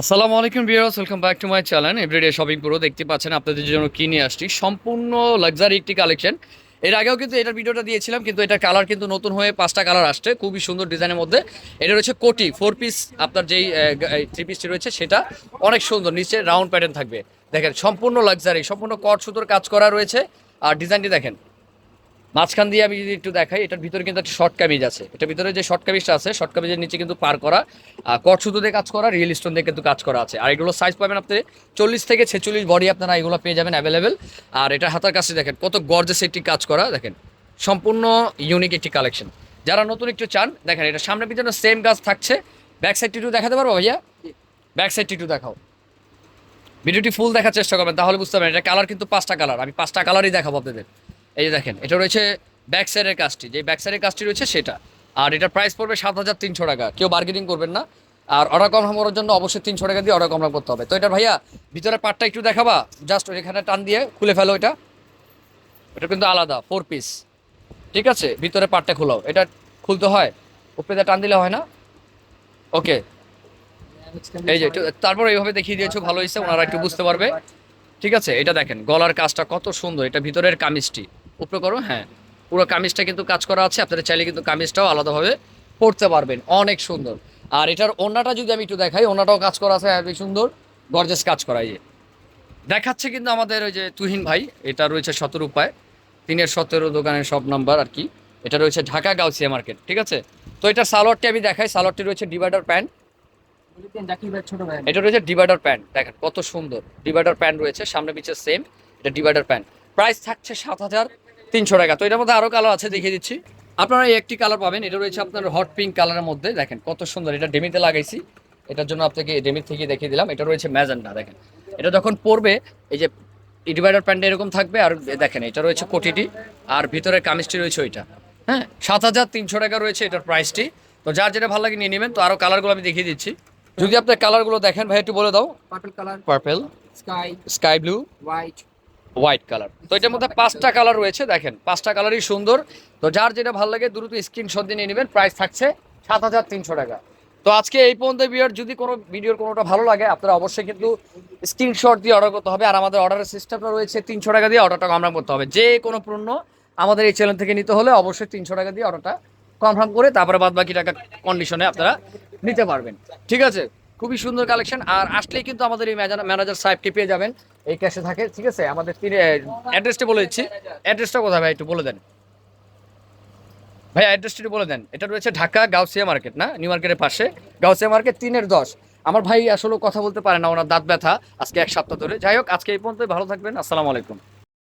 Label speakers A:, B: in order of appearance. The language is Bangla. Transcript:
A: আসসালামু আলাইকুম viewers welcome back to my channel everyday shopping পুরো দেখতে পাচ্ছেন আপনাদের জন্য কি নিয়ে আসছি? সম্পূর্ণ লাক্সারি একটি কালেকশন এর আগেও কিন্তু এটার ভিডিওটা দিয়েছিলাম, কিন্তু এটার কালার কিন্তু নতুন হয়ে পাঁচটা কালার আসছে, খুবই সুন্দর ডিজাইনের মধ্যে। এটা রয়েছে কোটি ফোর পিস আপনার যেই থ্রি পিসটি রয়েছে, সেটা অনেক সুন্দর, নিচে রাউন্ড প্যাটার্ন থাকবে। দেখেন, সম্পূর্ণ লাক্সারি সম্পূর্ণ কট সুতোর কাজ করা রয়েছে। আর ডিজাইনটি দেখেন মাঝখান দিয়ে আমি যদি একটু দেখাই, এটার ভিতরে কিন্তু একটা শর্ট কামিজ আছে। এটার ভিতরে যে শর্ট কামিজটা আছে শর্ট কামিজের নিচে কিন্তু পার করা কট সুতো দিয়ে কাজ করা রিয়েল স্টোন দিয়ে কিন্তু কাজ করা আছে। আর এগুলো সাইজ পাবেন আপনি চল্লিশ থেকে ছেচল্লিশ বডি আপনারা এগুলো পেয়ে যাবেন অ্যাভেলেবেল আর এটা হাতার কাছে দেখেন, কত গর্জেস একটি কাজ করা, দেখেন। সম্পূর্ণ ইউনিক একটি কালেকশন যারা নতুন একটু চান, দেখেন এটা সামনে পিছনে সেম কাজ থাকছে। ব্যাক সাইডটি একটু দেখাতে পারব ভাইয়া? ব্যাক সাইডটি একটু দেখাও। ভিডিওটি ফুল দেখার চেষ্টা করবেন, তাহলে বুঝতে পারবেন, এটা কালার কিন্তু পাঁচটা কালার আমি পাঁচটা কালারই দেখাবো আপনাদের। এই যে দেখেন, এটা রয়েছে ব্যাক সাইডের কাজটি। যে ব্যাক সাইডের কাজটি রয়েছে সেটা। আর এটার প্রাইস পড়বে সাত হাজার তিনশো টাকা। কেউ বার্গেনিং করবেন না। আর অর্ডার কম হওয়ার জন্য অবশ্যই তিনশো টাকা দিয়ে অর্ডার কম করতে হবে। তো এটা ভাইয়া ভিতরে পার্টটা একটু দেখাবা। জাস্ট এখানে টান দিয়ে খুলে ফেলো এটা। এটা কিন্তু আলাদা ফোর পিস ঠিক আছে? ভিতরে পার্টটা খোলাও। এটা খুলতে হয়। উপরে টান দিলে হয় না? ওকে এই যে তারপর এইভাবে দেখিয়ে দিয়েছ, ভালো হয়েছে। ওনারা একটু বুঝতে পারবে। ঠিক আছে? এটা দেখেন, গলার কাজটা কত সুন্দর। এটা ভিতরের কামিজটি। উপরে করো হ্যাঁ। পুরো কামিজটা কিন্তু কাজ করা আছে, আপনারা চাইলে কিন্তু কামিজটাও আলাদাভাবে পড়তে পারবেন। অনেক সুন্দর। আর এটার ওনাটা যদি আমি একটু দেখাই ওনাটাও কাজ করা আছে হেবি সুন্দর। গর্জেস কাজ করা, এই যে। দেখাচ্ছে কিন্তু আমাদের ওই যে তুহিন ভাই, এটা রয়েছে সতেরো উপায়। তিনের সতেরো দোকানের সব নাম্বার আর কি। এটা রয়েছে ঢাকা গাউসিয়া মার্কেট, ঠিক আছে? তো এটা সালোয়ারটি আমি দেখাই, সালোয়ারটি রয়েছে ডিভাইডার প্যান্ট। এটা রয়েছে ডিভাইডার প্যান্ট, দেখেন কত সুন্দর। ডিভাইডার প্যান্ট রয়েছে, সামনে পিছে সেম, এটা ডিভাইডার প্যান্ট। প্রাইস থাকছে সাত হাজার তিনশো টাকা। তো এটার মধ্যে আরও কালার আছে দেখিয়ে দিচ্ছি। আপনারা এই একটি কালার পাবেন। এটা রয়েছে আপনার হট পিঙ্ক কালারের মধ্যে। দেখেন কত সুন্দর। এটা ডেমিতে লাগাইছি। এটার জন্য আপনাকে ডেমির থেকে দেখিয়ে দিলাম। এটা রয়েছে ম্যাজেন্ডা দেখেন। এটা যখন পরবে এই যে ডিভাইডার প্যান্ট এরকম থাকবে আর দেখেন এটা রয়েছে কোটিটি আর ভিতরে কামিজটি রয়েছে ওইটা। হ্যাঁ সাত হাজার তিনশো টাকা রয়েছে এটার প্রাইসটি তো যার যেটা ভালো লাগে নিয়ে নেবেন। তো আরও কালারগুলো আমি দেখিয়ে দিচ্ছি। যদি আপনার কালারগুলো দেখেন ভাই একটু বলে দাও।
B: Purple colour
A: purple
B: sky
A: sky blue
B: white
A: white colour তো এটার মধ্যে পাঁচটা কালার রয়েছে, দেখেন, পাঁচটা কালারই সুন্দর। তো যার যেটা ভালো লাগে দ্রুত স্ক্রিনশট দিয়ে নিয়ে নেবেন প্রাইস থাকছে সাত হাজার তিনশো টাকা। তো আজকে এই পর্যন্ত ভিডিওর যদি কোনো ভিডিওর কোনোটা ভালো লাগে, আপনারা অবশ্যই কিন্তু স্ক্রিনশট দিয়ে অর্ডার করতে হবে। আর আমাদের অর্ডারের সিস্টেমটা রয়েছে তিনশো টাকা দিয়ে অর্ডারটা কনফার্ম করতে হবে। যে কোনো পণ্য আমাদের এই চ্যানেল থেকে নিতে হলে অবশ্যই তিনশো টাকা দিয়ে অর্ডারটা কনফার্ম করে তারপরে বাদ বাকি টাকা কন্ডিশনে আপনারা নিতে পারবেন। ঠিক আছে? খুবই সুন্দর কালেকশন আর আসলেই কিন্তু আমাদের এই ম্যানেজার সাহেবকে পেয়ে যাবেন। এই ক্যাশে থাকে, ঠিক আছে? আমাদের তিনি অ্যাড্রেসটা বলে দিচ্ছি। অ্যাড্রেসটা কোথায় ভাই? একটু বলে দেন। ভাই অ্যাড্রেসটা বলে দেন। এটা রয়েছে ঢাকা গাউসিয়া মার্কেট, না? নিউ মার্কেটের পাশে। গাউসিয়া মার্কেট তিনের দশ। আমার ভাই আসলে কথা বলতে পারে না, ওনার দাঁত ব্যথা আজকে এক সপ্তাহ ধরে। যাই হোক, আজকে এই পর্যন্ত ভালো থাকবেন। আসসালামু আলাইকুম।